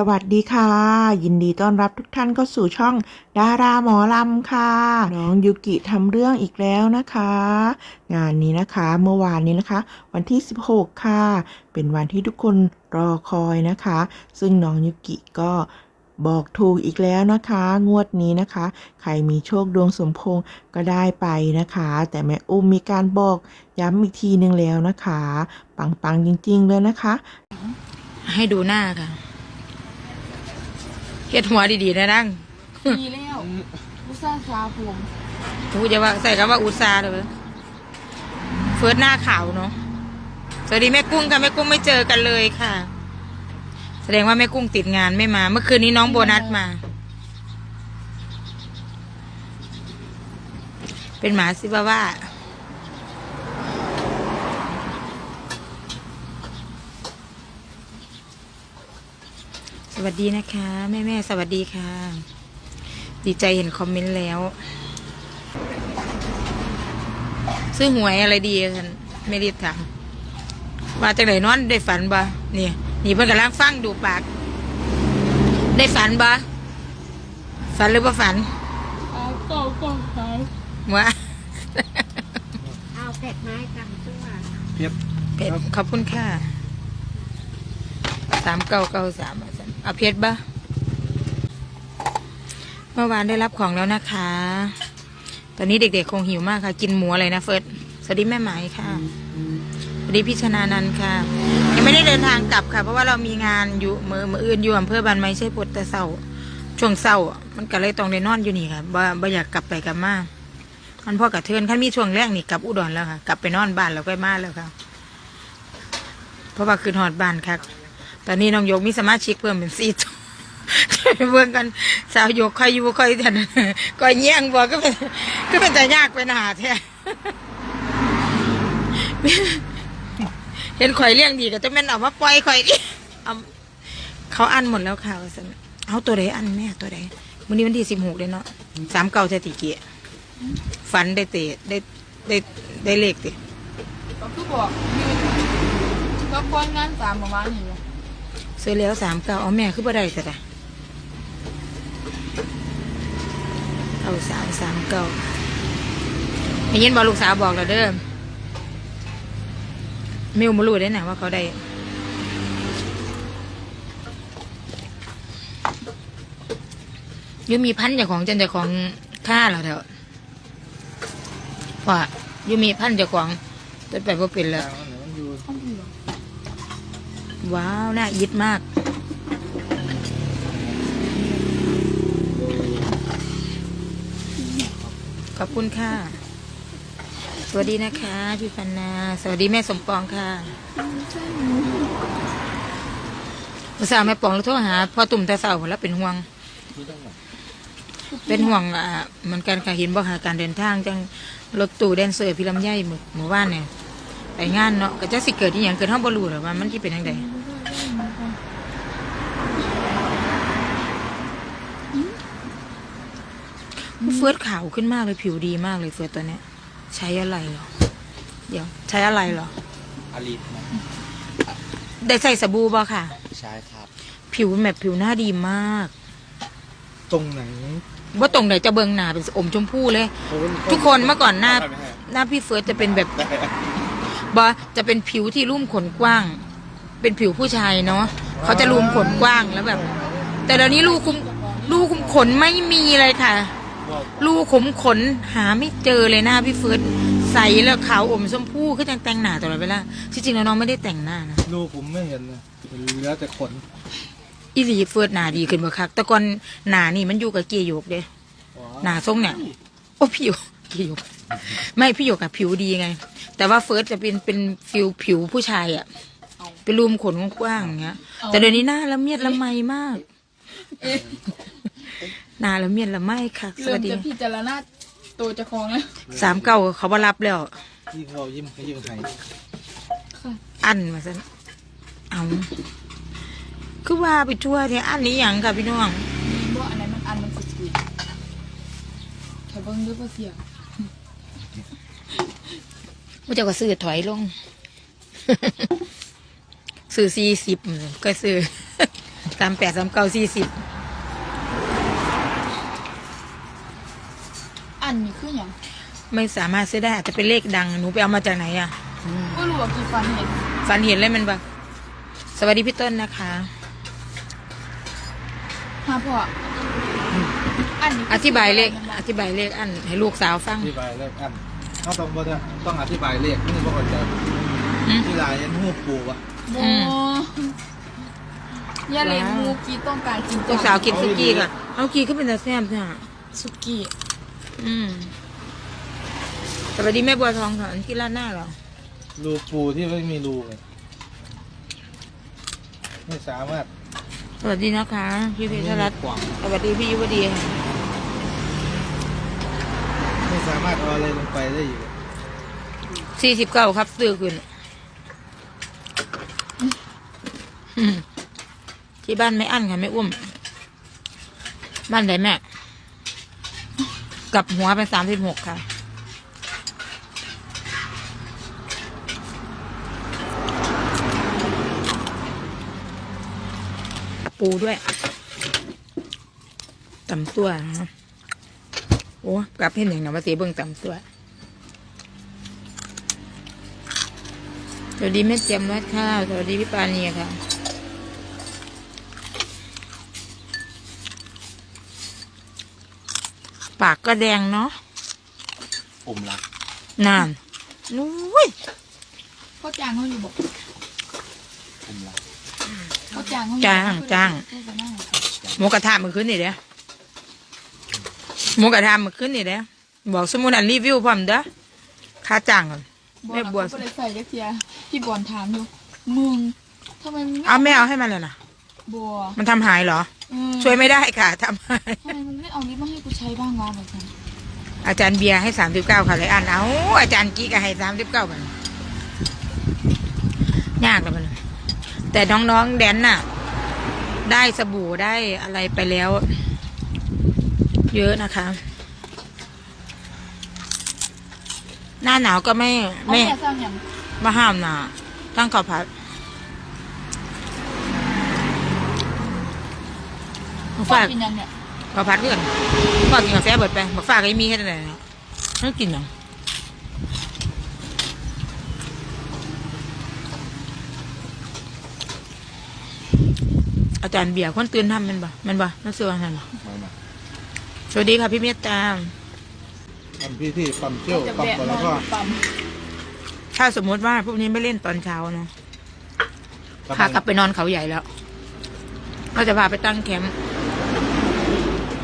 สวัสดีค่ะ ยินดีต้อนรับทุกท่านเข้าสู่ช่องดาราหมอลำค่ะ น้องยูกิทำเรื่องอีกแล้วนะคะ งานนี้นะคะเมื่อวานนี้นะคะ วันที่ 16 ค่ะ เป็นวันที่ทุกคนรอคอยนะคะ ซึ่งน้องยูกิก็บอกถูกอีกแล้วนะคะ งวดนี้นะคะ ใครมีโชคดวงสมพงษ์ก็ได้ไปนะคะ แต่แม่อุ้มมีการบอกย้ำอีกทีนึงแล้วนะคะ ปังๆจริงๆเลยนะคะ ให้ดูหน้าค่ะ ฮ็ดหัวดีๆนะนั่งดีแล้วอุตส่าห์ชาผมกูจะว่าใส่คำว่าอุตสาห์เลยเว้ยเฟิร์สหน้าขาวเนาะสวัสดีแม่กุ้งค่ะแม่กุ้งไม่เจอกันเลยค่ะ แสดงว่าแม่กุ้งติดงานไม่มา เมื่อคืนนี้น้องโบนัสมา เป็นหมาซิบาว่า ส วัสดีนะคะแม่แม่ๆสวัสดีค่ะ ดีใจเห็นคอมเมนต์แล้ว ซื้อหวยอะไรดีกันไม่รีบถามว่าจากไหนนอนได้ฝันบ่นี่นี่เพิ่นกำลังฟังดูปาก ได้ฝันบ่ฝันหรือบ่ฝันเอาเก่าเก่าหายว่าเอาแผดไม้กันตัวเพชรขอบคุณค่ะสามเก้าเก้าสาม เอาเพชรบ่เมื่อวานได้รับของแล้วนะคะ ตอนนี้เด็กๆคงหิวมากค่ะ กินหมูอะไรนะเฟิร์สสวัสดีแม่ไหมายค่ะ สวัสดีพี่ชนานันค่ะ ยังไม่ได้เดินทางกลับค่ะ เพราะว่าเรามีงานอยู่มือมืออื่นอยู่อำเภอบันไม้ใช่ปวดแต่เศร้าช่วงเศร้ามันก็เลยต้องได้นอนอยู่นี่ค่ะบ่บ่อยากกลับไปกลับมามันพ่อกับเทือนขั้นมีช่วงแรกนี่กลับอุดรแล้วค่ะ กลับไปนอนบ้านแล้วก็มาแล้วค่ะ เพราะว่าคืนหอดบ้านค่ะ ตอนนี้น้องโยกมีสมาชิกเพิ่มเป็นสี่ตัวเบิ่งกันสาวโยกครอยู่ใครทันก็เงี้ยงบอกก็เป็นก็เป็นแต่ยากไปหนาแท้เห็นข่อยเลี้ยงดีก็จะแม่นเอามาปล่อยข่อยเอาเขาอันหมดแล้วค่ะสันเอาตัวใดอันแม่ตัวใดวันนี้วันที่สิบหกเลยเนาะสามเก้าสติเกียฝันได้เตะได้ได้ได้เลขติก็คือบอกยืนก็ก้อนงานสามประมาณนี้ เลยซื้อแล้วสามเก้าเอาแม่คือบ่ได้แต่ละเอาสามสามเก้าได้ยินบอกลูกสาวบอกแล้วเด้อไม่รู้มารู้ได้ไหนะว่าเขาได้ยูมีพันเจากของจันเจากของข้าเหรอเถอะว่ายูมีพันเจากของจะไปว่าเป็นแล้ว ว้าว น่ายิดมาก ขอบคุณค่ะ สวัสดีนะคะ พี่ปันนา สวัสดีแม่สมปองค่ะภาษาแม่ปองแล้วโทรหาพ่อตุ่มต่เสาแล้วเป็นห่วง เป็นห่วงอ่าเหมือนกันค่ะเห็นบอกหาการเดินทางจังรถตู้แดนเซอร์พี่ลำไยหมู่หมู่บ้านเนี่ยไปงานเนาะก็จะสิเกิดที่อย่างเกิดห้องบรูหรอว่ามันที่เป็นยังไง เฟิร์สขาวขึ้นมากเลยผิวดีมากเลยเฟิร์สตัวเนี้ย ใช้อะไรเหรอ เดี๋ยว ใช้อะไรเหรออลิสนะได้ใส่สบู่บ่ค่ะ ใช่ครับ ผิวแบบผิวหน้าดีมาก ตรงไหนว่าตรงไหนจะเบิงหนาเป็นอมชมพูเลย ทุกคนเมื่อก่อนหน้า หน้าพี่เฟิร์สจะเป็นแบบบอจะเป็นผิวที่รุ่มขนกว้าง เป็นผิวผู้ชายเนาะเขาจะรุมขนกว้างแล้วแบบ แต่เดี๋ยวนี้รูคุมรูคุมขนไม่มีเลยค่ะรูขุมขนหาไม่เจอเลยหน้าพี่เฟิร์สใสแล้วขาวอมชมพูขึ้นแต่งหน้าตลอดเวลาที่จริงแล้วน้องไม่ได้แต่งหน้านะลูกผมไม่เห็นนะเหลือแต่ขนอีหลีเฟิร์สหน้าดีขึ้นบ่คักแต่ก่อนหน้านี่มันอยู่กับเกียร์โยกเด้หน้าทรงเนี่ยโอ้ผิวเกียร์โยกไม่พี่โยกกับผิวดีไง แต่ว่าเฟิร์สจะเป็นเป็นฟิวผิวผู้ชายอะ เป็นรูมขนกว้างๆอย่างเงี้ย แต่เดี๋ยวนี้หน้าละเมียดละไมมาก หน้าละเมียดละไมค่ะ สเริ่วัมสดีจะพิจารณาตัวเจะคลองแล้วสามเก้าเขาบ่รับแล้วยิ่งเรายิ้มยิ้มไห้อันมาซะเอาคือว่าไปทั่วเนี่ยอันนี้อย่างค่ะพี่น้องมีบ่อันไหนมันอันมันสุดๆแค่เบิ้งด้วยว่าเสียงมันจะก็ซื้อถอยลง ซื้อสี่สิบก็ซื้อสามแปดสามเก้าสี่สิบอันนี้คืออย่างไม่สามารถซื้อได้อาจจะเป็นเลขดังหนูไปเอามาจากไหนอะก็รู้ว่ากี่ฟันเห็นฝันเห็นเลยมันแบบสวัสดีพี่ต้นนะคะฮะพ่ออันนี้คือธิบายเลขอธิบายเลขอันให้ลูกสาวฟังอธิบายเลขอันเขาต้องบ่ได้ต้องอธิบายเลขนี่บ่เข้าใจ อืม ที่ลายยันหูปูวะโบอืมอย่าเล่นมูกีต้องการกินลูกสาวกินสุกี้ก่ะเอากี้ก็เป็นแต่แซ่บจ้ะสุกี้อืมสวัสดีแม่บัวทองค่ะที่ร้านหน้าเหรอรูปูที่ไม่มีรูไงไม่สามารถสวัสดีนะคะ พี่เพชรรัตน์สวัสดีพี่ยุวดีค่ะไม่สามารถเอาอะไรลงไปได้อยู่สี่สิบเก้าครับซื้อขึ้นอืม ที่บ้านไม่อั้นค่ะไม่อุ้ม บ้านไหนแม่กลับหัวเป็นสามสิบหกค่ะ ปูด้วยตำตัวนะโอ้กลับเห็นอย่างนั้นว่าเสียเบิ่งตำตัวสวัสดีแม่เจียมวัดข้าวสวัสดีพี่ปานีค่ะากก็แดงเนาะผมรักนานนุ้ยเขาจ้างเขาอยู่บอกผมรักเขาจ้างเขาอยู่จ้างจ้างเขาจะนั่งหมูกระทะมือขึ้นนี่เด้อหมูกระทะมือขึ้นนี่เด้อบอกสมุนอันรีวิวพร้อมเด้อค่าจ้างก่อนแม่บัวเขาก็เลยใส่ยักเทียพี่บอลถามอยู่มึงทำไมมึงเอาไม่เอาให้มันเลยนะ บัวมันทำหายเหรอเออช่วยไม่ได้ค่ะทำหาย ทำไมมึงไม่เอาลิปมาให้กูใช้บ้างวะแบบนั้นอาจารย์เบียร์ให้สามสิบเก้าค่ะเลยอันเอาอาจารย์กี้ก็ให้สามสิบเก้ากันยากเลยมันแต่น้องๆแดนน่ะ ได้สบู่ได้อะไรไปแล้ว เยอะนะคะ หน้าหนาวก็ไม่เอาไม่แม่สร้างอย่างมาห้ามนะตั้งข้าวผัด มาพ่อฝากกินยังเนี่ยข้าวผัดเพื่อนฝากกินกาแฟเบิดไปมาฝากไอ้มีแค่ไหนเนาะไม่กินหรออาจารย์เบียร์คนตื่นทำแมันบ่แมันบ่นั่นเสือนั่นบ่มามาสวัสดีค่ะพี่เมตตาทำพี่ที่ปั๊มเชี่ยวจะปั๊มแบะก่อนนแล้อวนก็ปั๊มถ้าสมมติว่าพวกนี้ไม่เล่นตอนเช้าเนาะพากลับไปนอนเขาใหญ่แล้วเราจะพาไปตั้งแคมป์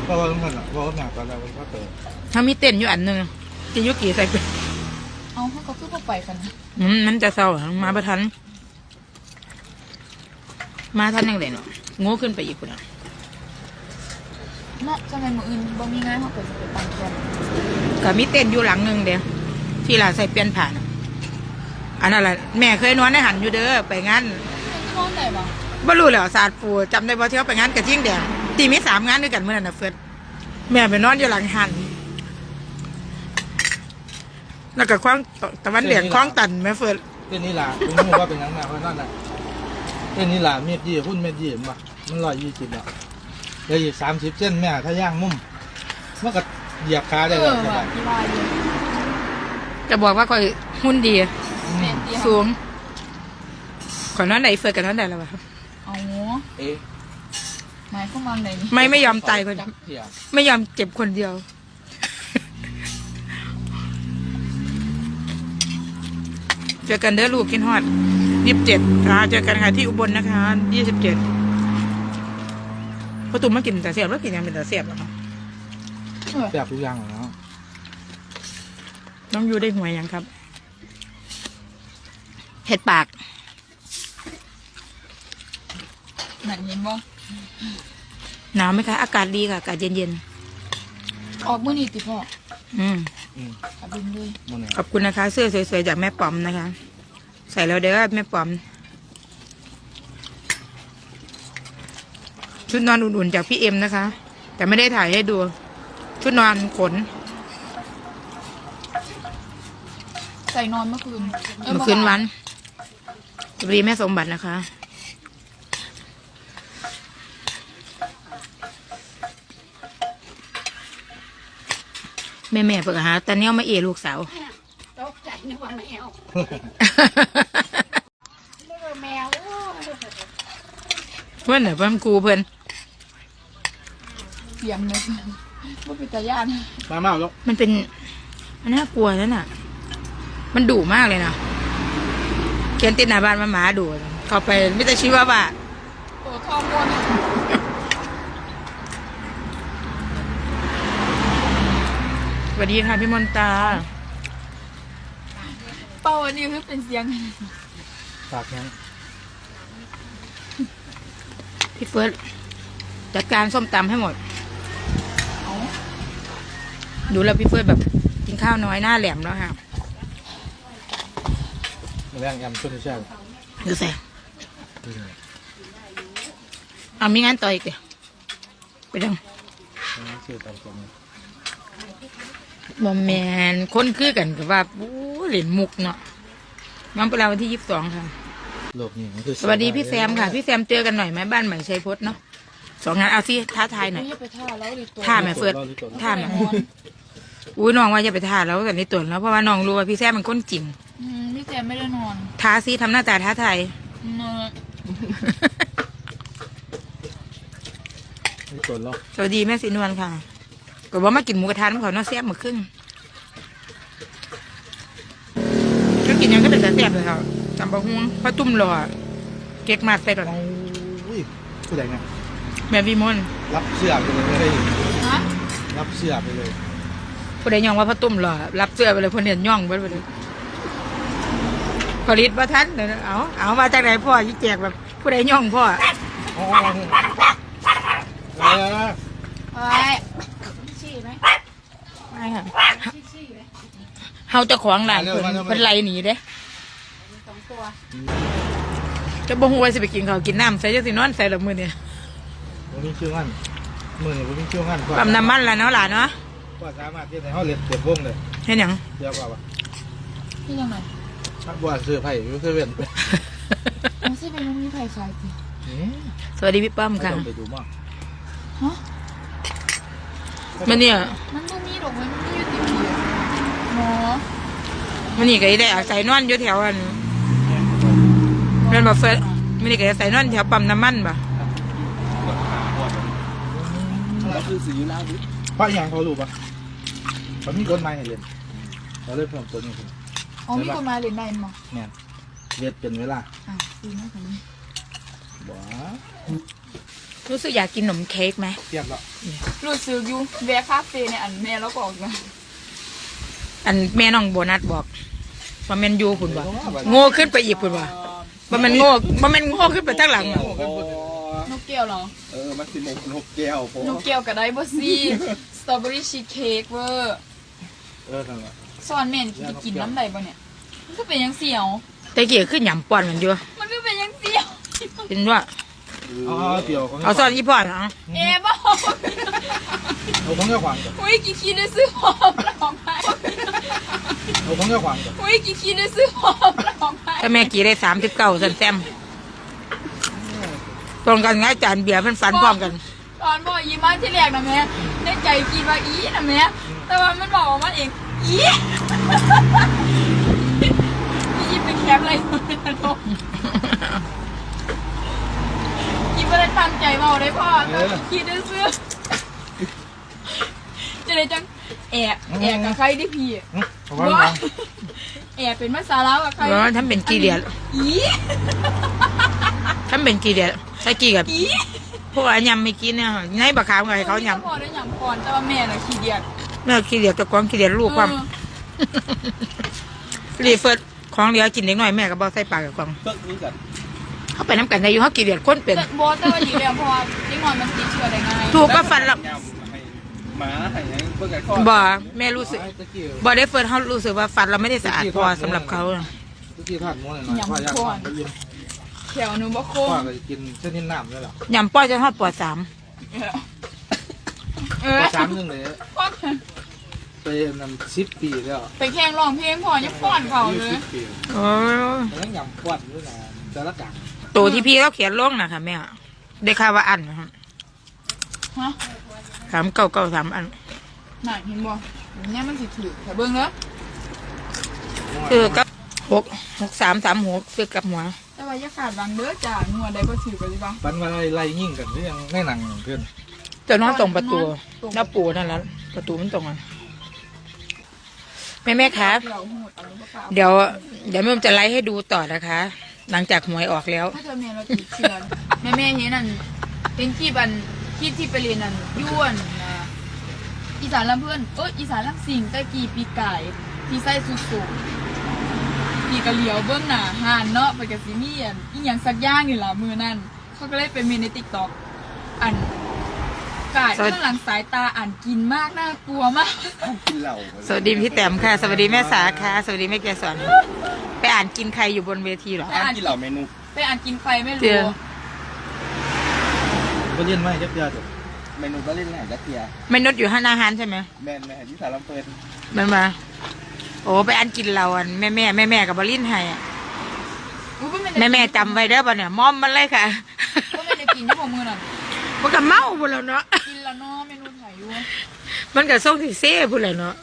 เพราะว่าต้องกันอะเพราะว่าหนักตอนแรกมันก็เติมถ้ามีเต้นอยู่อันหนึ่งจะยุกี่ใส่ไปเอาเขาก็คือพวกไปกันนะอืมมันจะเศร้าอะมาประทัน มาทันยังไงเนาะโง่ขึ้นไปอีกคนอะเนาะทำไมมืออื่นบ่มีงานเขาก็จะไปปังกันก็มีเต้นอยู่หลังหนึ่งเดียวที่ลาใส่เปลี่ยนผ่านอะอันนั้นแหละแม่เคยนอนในหันอยู่เด้อไปงานมันนอนไหนบ่บ่รู้แล้วศาสตร์ปูจำได้บ่ที่เขาไปงานกระทิ่งแดง ตีมีสามงานด้วยกันเมื่อนั้นนะเฟิร์สแม่ไปนอนอยู่หลังหันแล้วก็คว้างตะวันเหลียงคว้างตันแม่เฟิร์สเส้นนี้ล่ะคุณรู้ว่าเป็นยังไงเพราะนั่นน่ะเส้นนี้ล่ะเม็ดยี่หุ้นเม็ดยี่มามันร้อยยี่สิบอะเหลืออีกสามสิบเส้นแม่ถ้าย่างมุมมันก็เหยียบขาเอได้เลอยว่ะที่ว่าอยู่จะบอกว่าคอยหุ่นดีเม็ดเดียวสูงขอนอนไหนเฟิร์สกับนอนไหนแล้ววะเอาเอ๊ะ หมายเข้ามวางไหนนี่ไม่ไม่ยอมตายคนจักเถียงไม่ยอมเจ็บคนเดียว เจอกันเด้อลูกกินฮอดยี่สิบเจ็ดค่ะเจอกันค่ะที่อุบลนะคะยี่สิบเจ็ดพ่อตุ้มมากินแต่เสียบแล้วกินยังเป็นแต่เสียบเหรอคะเออแซ่บทุกอย่างเลยเนาะน้องยูได้หวยยังครับเห็ดปาก นั่นเห็นบ่ หนาวไหมคะ อากาศดีค่ะ อากาศเย็นออกมื้อนี้ติพ่อๆอืม อืมเอาบินเลยมันเนี่ยขอบคุณนะคะ เสื้อสวยๆจากแม่ป๋อมนะคะ ใส่แล้วเด้อแม่ป๋อม ชุดนอนอุ่นๆจากพี่เอ็มนะคะ แต่ไม่ได้ถ่ายให้ดู ชุดนอนขน ใส่นอนเมื่อคืนเออเมื่อคืนวันสวัสดีแม่สมบัตินะคะ แม่แม่เปิดหาตาเนี้ยมาเอลูกสาวตกใจนึกว่าแมวเรียกว่าแมวโอ้ยเพื่อนเนี่ยเพื่อนครูเพื่อนเสียงเลยบ่เป็นตาย่านมามาแล้วมันเป็นมันน่ากลัวนั่นน่ะ มันดุมากเลยนะเขียนติดหน้าบ้านมาหมาดุเข้าไปไม่แต่ชีว่าว่าตัวทองมน วัสดีค่ะพี่มนตา เป้าอันนี้คือเป็นเสียง ฝากยังพี่เฟิร์สจัดการส้มตำให้หมดเอาดูแล้วพี่เฟิร์สแบบกินข้าวน้อยหน้าแหลมแล้วค่ะแรงแอมช่วยไม่ใช่ดูสิเอามีงานต่ออีกเดี๋ยวไปดัง ชื่อตามตัวนี้ บอมแมนคนคือกันกับว่าโอ้เหรียญมุกเนาะมันเป็นเราวันที่ยี่สิบสองค่ะ โลกนี้มันคือสวัสดีพี่แซมค่ะ พี่แซมเจอกันหน่อยไหมบ้านใหม่ชัยพจน์เนาะสองงานเอาสิท้าทายหน่อยอย่าไปท่าแล้วดิตัวท่าแม่เฟิร์สท่าแม่อุ้ยน้องว่าอย่าไปท่าแล้วแต่ในตัวแล้วเพราะว่าน้องรู้ว่าพี่แซมเป็นคนจริงอืมพี่แซมไม่ได้นอนท้าซิทำหน้าตาท้าทายเนอะนี่ตัวเราสวัสดีแม่สินวลค่ะ ก็ว่ามากินหมูกระทะน้ำเขาเนาะแซ่บมาครึ่งก็กินหยังก็เป็นแต่แซ่บเลยค่ะจำบะฮวงพระตุ้มหล่อเก๊กมาใส่ก่อนอุ้ยผู้ใดไงแม่วิมลรับเสื้อไปเลยไม่ได้ฮะรับเสื้อไปเลยผู้ใดย่องว่าพระตุ้มหล่อรับเสื้อไปเลยคนเดียนย่องไปเลยผลิตว่าทันเดี๋ยวนะเอาเอามาจากไหนพ่อยี่แจกแบบผู้ใดย่องพ่อโอ้โหเออ ไป ชี้ไหม ไม่ค่ะชี้ไหมเฮาเจะของหลานเพิ่นเพิ่นไล่หนีเด้สองตัวจะบ่ฮู้ว่าสิไปกินข้าวกินน้ำใส่จังสินอนใส่ละมื้อนี่ผมมีชื่องั้นมือนี่ผมมีชื่องั้นปั๊มน้ำมันแล้วเนาะหลานเนาะก็สามารถที่ในห้องเรียนเก็บวงเลยเฮ็ดหยังเดี๋ยวก่อนวะพี่ยังไงถ้าบัวซื้อไผ่อยู่เซเว่นไปมันสิเป็นมันมีไผ่ขายสิสวัสดีพี่ป้อมค่ะไปดูมั่งฮะมันเนี่ยมันบ่มี ดอกมันมีอยู่ติดเดียวหมอมันนี่ก็ได้อาศัยนอนอยู่แถวอันแม่นบ่เฟิร์สมันนี่ก็อาศัยนอนแถวปั๊มน้ำมันบ่เพราะอย่างเขารู้ปะเขามีกฎหมายให้เรียนเราเลยเพิ่มตัวนี้ขึ้นอ๋อมีคนมายเล่นได้มั้งเนี่ยเรียนเป็นเวลาอะดีมากค่ะนี่บ้า รู้สึกอยากกินขนมเค้กไหมเทียบแล้วรู้สึกอยู่แวะคาเฟ่เนี่ยอันแม่แล้วก็ออกมาอันแม่น้องโบนัสบอกว่าแม่นอยู่พุ่นบ่โง่ขึ้นไปอีกพุ่นบ่บ่แม่นโง่บ่แม่นโง่ขึ้นไปทางหลังอะนกแก้วเหรอ เออมันสินกนกแก้วพอนกแก้วกับไดบอซี่สตรอเบอรี่ชีสเค้กเวอร์เออนั่นแหละซอนแม่นกินกินน้ำใดบ่เนี่ย มันก็เป็นยังเสียว แต่เกี่ยขึ้นหยำป้อนกันอยู่มันก็เป็นยังเสียว เป็นว่า เอาเอาเดี๋ยวของเอาซ่อนยี่พ่อเนาะเอ๊ะบ้าเอาของเจ้าขวางก่อนอุ้ยกี่คิดได้ซื้อหอมร้องไห้เอาของเจ้าขวางก่อนอุ้ยกี่คิดได้ซื้อหอมร้องไห้ถ้าแม่กี่ได้สามสิบเก้าสันแซมตรงกันง่ายจานเบียร์เพิ่นฟันพร้อมกัน ตอนบอกยีมาที่แรกนะแม่ในใจคิดว่าอีนะแม่แต่ว่ามันบอกว่ามันเองอีอีเป็นแคปอะไรนะน้องอี ไม่ได้ตั้งใจเมาได้พ่อแต่คิดได้ซื้อจะได้จังแอบแอบกับใครที่พี่อื้อเอาของเจ้าขวางแอบเป็นภาษาลาวกับใครเพราะว่าทำเป็นกี่เดียดอีทำเป็นกี่เดียดใส่กี่กับอีพวกอันยำไม่กินเนี่ยในบะขามกับเขายพ่อได้ยำก่อนแต่ว่าแม่น่ะขี้เดียดำแม่กี่เดียดตะกวางกี่เดียดลูกความเออรีเฟิร์สของเหลือกินเล็กน้อยแม่ก็บอกใส่ปากกับกวางเพิ่งนี้กัน เขาไปน้ำกันได้อยู่เขากี่เดียดคนเป็นแต่บอสแต่ว่าอยู่แล้วเพราะว่ายิ่งนอนมันติดเชื้อได้ง่ายถูกก็ฟันละยำให้หมาให้หยังเพิ่งกันข้อบ่แม่รู้สึกไอ้ตะกี้บ่ได้เฟิร์สเขารู้สึกว่าฟันเราไม่ได้สะอาดพอสำหรับเขาตะกี้ทอดหม้อหน่อยๆพ่อยากฟังไปยิ้มแถวหนูบ่คมพ่อก็กินเส้นนิ้นน้ำด้วยเหรอยำป้อยจะทอดปอดสามเออพอสามนึงเลยพ่อไปนำสิบปีแล้วไปแข่งร้องเพลงพอยังป้อนเขาเลยสิบปีโอ้ยแต่ยังยำควันด้วยนะแต่ละกัง ตัวที่พี่เขาเขียนลงนะคะแม่ได้ข่าวว่าอันนะครับฮะสามเก้าเก้าสามอันน่ะเห็นบ่เนี่ยมันสิถือแต่เบิ่งเนาะคือกับหกหกสามสามหกคือกับหัว แต่ว่าอย่าขาดบางเด้อจ้างัวใดบ่ถือกันดีป่ะปันว่าไล่ยิ่งกันเรื่องในหนังเพื่อนจะนอนตรงประตูตรงหน้าปูนั่นแหละประตูมันตรงอะแม่แม่คะเดี๋ยวหูดเอาลูกเปล่าเดี๋ยวเดี๋ยวแม่ผมจะไลฟ์ให้ดูต่อนะคะ หลังจากหวยออกแล้ว ถ้าเธอแม่เราติดเชื้อแม่แม่เห็นนั่นเป็นที่บันที่ที่ไปเรียนนั่นย้วนอีสานลำเพื่อนเอออีสานลำสิงตะกี้ปีไก่ที่ไส้สุสุปีกะเหลียวเบื้องหน้าหานเนาะไปกับซีเมียนอีหยังสักอย่างอยู่ล่ะมือนั่นเขาก็เลยเป็นเมนในติ๊กต็อกอัน ไก่สวัสดีข้างหลังสายตาอ่านกินมากน่ากลัวมาก กินเหล้าสวัสดีพี่แต้มค่ะ สวัสดีแม่สาค่ะ สวัสดีแม่แกสอนไปอ่านกินใครอยู่บนเวทีเหรอ อ่านกินเหล้าเมนูไปอ่านกินไฟไม่เจรู้อ ก็เล่นไม่ยับยั้งเมนูก็เล่นไหนจักเทียไม่นดอยู่ห้านอาหารใช่ไหมแม่นแม่ที่สารลำเปิดมันมา โอ้ไปอ่านกินเราอันแม่แม่แม่แม่กับบรินให้อะอุ๊ยบ่แม่แม่จำไว้เด้อป่ะเนี่ยมอมมันเลยค่ะก็ไม่ได้กินที่ผมมือน่ะ มันก็เมาพุ่นแล้วเนาะ กินแล้วเนาะเมนูถ่ายอยู่มันก็ส่งสีเซ่พุ่นแล้วเนาะ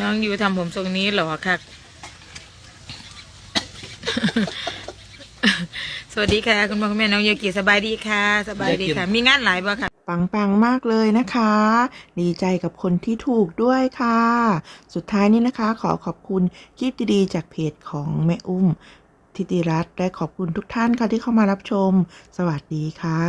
น้องอยู่ทำผมทรงนี้เหรอค่ะสวัสดีค่ะ คุณพ่อคุณแม่น้องโยกิสบายดีค่ะ สบายดีค่ะ มีงานหลายบ่ค่ะ ปังปังๆมากเลยนะคะ ดีใจกับคนที่ถูกด้วยค่ะ สุดท้ายนี้นะคะ ขอขอบคุณคลิปดีๆจากเพจของแม่อุ้ม ทิติรัตน์และขอบคุณทุกท่านค่ะที่เข้ามารับชม สวัสดีค่ะ